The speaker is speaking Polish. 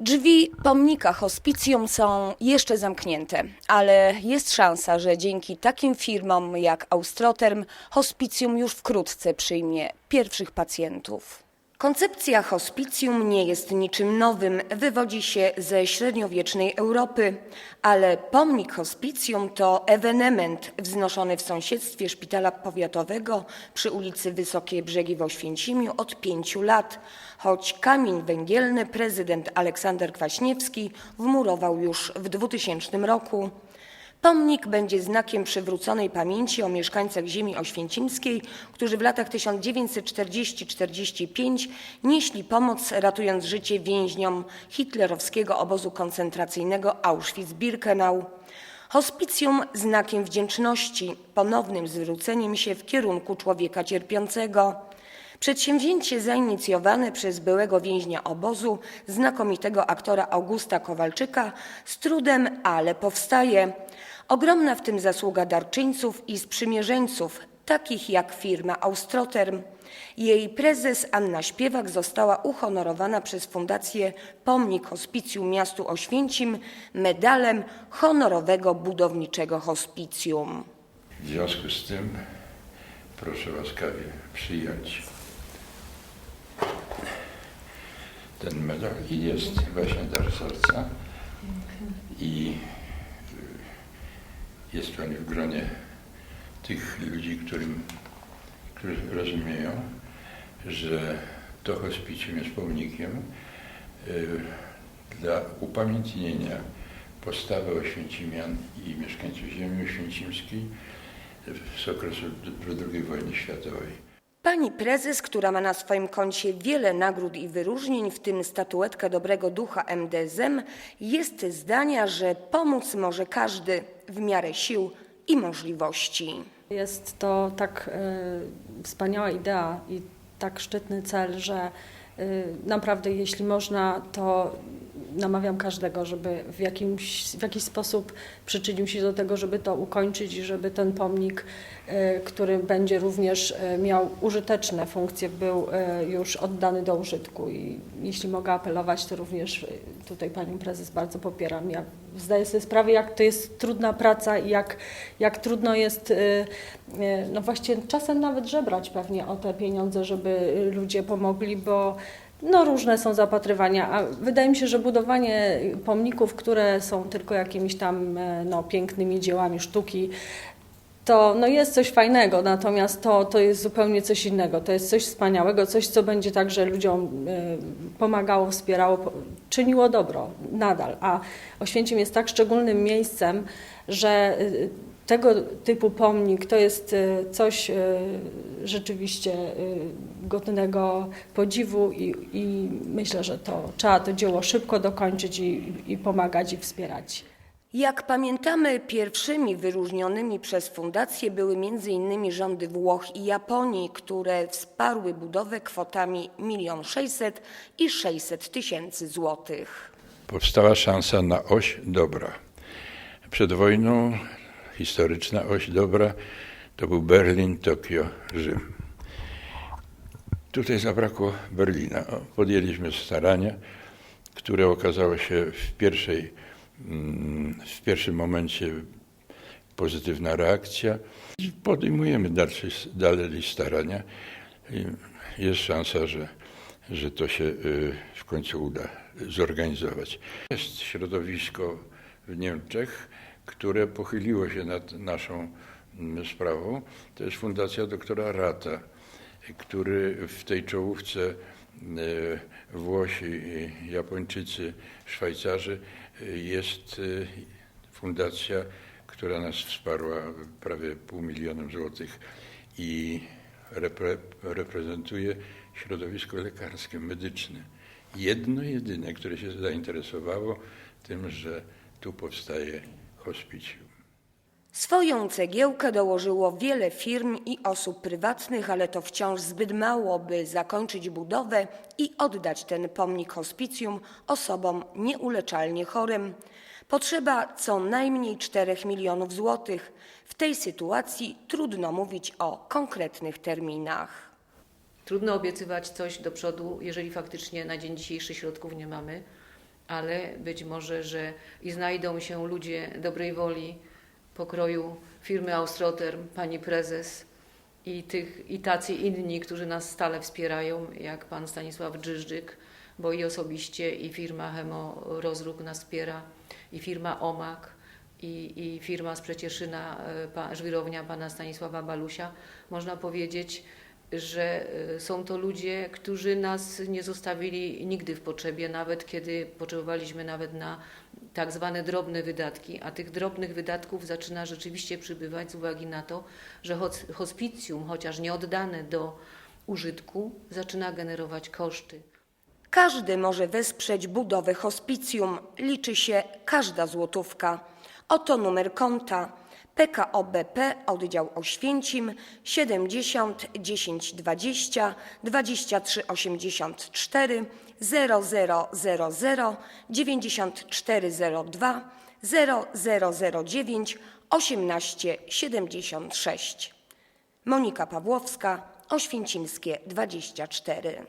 Drzwi pomnika hospicjum są jeszcze zamknięte, ale jest szansa, że dzięki takim firmom jak Austroterm hospicjum już wkrótce przyjmie pierwszych pacjentów. Koncepcja hospicjum nie jest niczym nowym, wywodzi się ze średniowiecznej Europy, ale pomnik hospicjum to ewenement wznoszony w sąsiedztwie szpitala powiatowego przy ulicy Wysokie Brzegi w Oświęcimiu od pięciu lat, choć kamień węgielny prezydent Aleksander Kwaśniewski wmurował już w 2000 roku. Pomnik będzie znakiem przywróconej pamięci o mieszkańcach ziemi oświęcimskiej, którzy w latach 1940-45 nieśli pomoc ratując życie więźniom hitlerowskiego obozu koncentracyjnego Auschwitz-Birkenau. Hospicjum znakiem wdzięczności, ponownym zwróceniem się w kierunku człowieka cierpiącego. Przedsięwzięcie zainicjowane przez byłego więźnia obozu, znakomitego aktora Augusta Kowalczyka, z trudem, ale powstaje. Ogromna w tym zasługa darczyńców i sprzymierzeńców, takich jak firma Austroterm. Jej prezes Anna Śpiewak została uhonorowana przez Fundację Pomnik Hospicjum Miastu Oświęcim medalem honorowego budowniczego hospicjum. W związku z tym proszę łaskawie przyjąć ten medal i jest właśnie dar serca i jest Pani w gronie tych ludzi, którym, którzy rozumieją, że to hospicjum jest pomnikiem y, dla upamiętnienia postawy Oświęcimian i mieszkańców ziemi oświęcimskiej z okresu II wojny światowej. Pani prezes, która ma na swoim koncie wiele nagród i wyróżnień, w tym statuetkę Dobrego Ducha MDZM, jest zdania, że pomóc może każdy w miarę sił i możliwości. Jest to tak y, wspaniała idea i tak szczytny cel, że y, naprawdę jeśli można, to namawiam każdego, żeby w, jakimś, w jakiś sposób przyczynił się do tego, żeby to ukończyć i żeby ten pomnik, y, który będzie również y, miał użyteczne funkcje, był y, już oddany do użytku. I jeśli mogę apelować, to również tutaj Panią Prezes bardzo popieram. Ja zdaję sobie sprawę, jak to jest trudna praca i jak, jak trudno jest, no właściwie czasem nawet żebrać pewnie o te pieniądze, żeby ludzie pomogli, bo no różne są zapatrywania, a wydaje mi się, że budowanie pomników, które są tylko jakimiś tam e, no, pięknymi dziełami sztuki, to no jest coś fajnego, natomiast to, to jest zupełnie coś innego. To jest coś wspaniałego, coś, co będzie także ludziom y, pomagało, wspierało, czyniło dobro nadal. A Oświęcim jest tak szczególnym miejscem, że y, tego typu pomnik to jest y, coś y, rzeczywiście y, godnego podziwu i, i myślę, że to trzeba to dzieło szybko dokończyć i, i pomagać i wspierać. Jak pamiętamy, pierwszymi wyróżnionymi przez fundację były m.in. rządy Włoch i Japonii, które wsparły budowę kwotami 1 600 i 600 tysięcy złotych. Powstała szansa na oś dobra. Przed wojną historyczna oś dobra to był Berlin, Tokio, Rzym. Tutaj zabrakło Berlina. Podjęliśmy starania, które okazało się w, pierwszej, mm, w pierwszym momencie pozytywna reakcja. Podejmujemy dalsze, dalej starania. Jest szansa, że, że to się y, w końcu uda zorganizować. Jest środowisko w Niemczech, które pochyliło się nad naszą mm, sprawą. To jest Fundacja doktora Rata, który w tej czołówce y, Włosi, Japończycy, Szwajcarzy y, jest fundacja, która nas wsparła prawie pół milionem złotych i repre, reprezentuje środowisko lekarskie, medyczne. Jedno jedyne, które się zainteresowało tym, że tu powstaje hospicjum. Swoją cegiełkę dołożyło wiele firm i osób prywatnych, ale to wciąż zbyt mało, by zakończyć budowę i oddać ten pomnik hospicjum osobom nieuleczalnie chorym. Potrzeba co najmniej 4 milionów złotych. W tej sytuacji trudno mówić o konkretnych terminach. Trudno obiecywać coś do przodu, jeżeli faktycznie na dzień dzisiejszy środków nie mamy. Ale być może, że i znajdą się ludzie dobrej woli pokroju firmy Austroterm, pani prezes i, tych, i tacy inni, którzy nas stale wspierają, jak pan Stanisław Drzyżdżyk, bo i osobiście, i firma Hemo Rozrób nas wspiera, i firma OMAK, i, i firma z Przecieszyna, e, pa, żwirownia pana Stanisława Balusia. Można powiedzieć, że e, są to ludzie, którzy nas nie zostawili nigdy w potrzebie, nawet kiedy potrzebowaliśmy nawet na tak zwane drobne wydatki, a tych drobnych wydatków zaczyna rzeczywiście przybywać z uwagi na to, że hospicjum, chociaż nie oddane do użytku, zaczyna generować koszty. Każdy może wesprzeć budowę hospicjum. Liczy się każda złotówka. Oto numer konta. PKOBP Oddział Oświęcim 70 10 20 1020 2384 0000 9402 0009 1876. Monika Pawłowska, Oświęcimskie 24.